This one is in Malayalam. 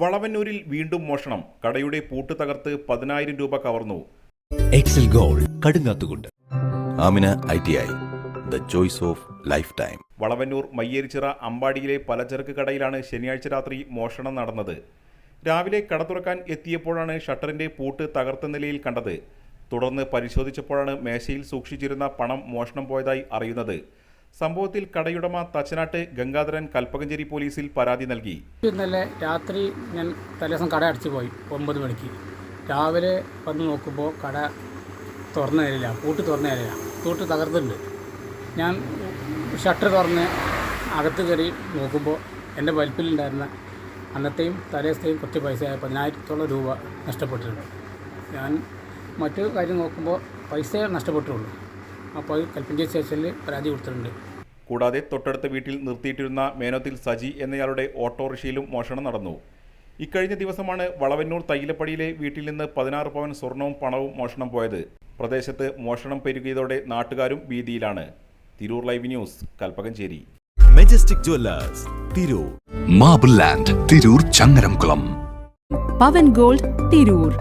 വളവന്നൂരിൽ വീണ്ടും മോഷണം. കടയുടെ പൂട്ട് തകർത്ത് പതിനായിരം രൂപ കവർന്നു. Excel Gold Kadungathukundu Amina I T I. The choice of life time Valavannur Mayyerichira അമ്പാടിയിലെ പലചരക്ക് കടയിലാണ് ശനിയാഴ്ച രാത്രി മോഷണം നടന്നത്. രാവിലെ കട തുറക്കാൻ എത്തിയപ്പോഴാണ് ഷട്ടറിന്റെ പൂട്ട് തകർത്ത നിലയിൽ കണ്ടത്. തുടർന്ന് പരിശോധിച്ചപ്പോഴാണ് മേശയിൽ സൂക്ഷിച്ചിരുന്ന പണം മോഷണം പോയതായി അറിയുന്നത്. സംഭവത്തിൽ കടയുടമ തച്ചനാട്ട് ഗംഗാധരൻ കൽപ്പകഞ്ചേരി പോലീസിൽ പരാതി നൽകി. ഇന്നലെ രാത്രി ഞാൻ തലേദിവസം കട അടച്ചു പോയി ഒമ്പത് മണിക്ക്. രാവിലെ വന്ന് നോക്കുമ്പോൾ കട തുറന്ന നിലയില്ല പൂട്ട് തുറന്ന നിലയില്ല തൂട്ട് തകർത്തിട്ടുണ്ട് ഞാൻ ഷട്ടർ തുറന്ന് അകത്ത് കയറി നോക്കുമ്പോൾ എന്റെ വലിപ്പിലുണ്ടായിരുന്ന അന്നത്തെയും തലേദിവസത്തെയും കുറച്ച് പൈസ പതിനായിരത്തോളം രൂപ നഷ്ടപ്പെട്ടിട്ടുണ്ട്. ഞാൻ മറ്റു കാര്യം നോക്കുമ്പോൾ പൈസ നഷ്ടപ്പെട്ടുള്ളൂ. അപ്പോൾ കൽപ്പഞ്ചേരി സ്റ്റേഷനിൽ പരാതി കൊടുത്തിട്ടുണ്ട്. കൂടാതെ തൊട്ടടുത്ത വീട്ടിൽ നിർത്തിയിട്ടിരുന്ന മേനോത്തിൽ സജി എന്നയാളുടെ ഓട്ടോറിക്ഷയിലും മോഷണം നടന്നു. ഇക്കഴിഞ്ഞ ദിവസമാണ് വളവന്നൂർ തൈലപ്പടിയിലെ വീട്ടിൽ നിന്ന് പതിനാറ് പവൻ സ്വർണവും പണവും മോഷണം പോയത്. പ്രദേശത്ത് മോഷണം പെരുകിയതോടെ നാട്ടുകാരും വീതിയിലാണ് Tirur live news Kalpakancheri. Majestic Jewellers Tirur. Marble land Tirur Changaramkulam. Pavan gold Tirur.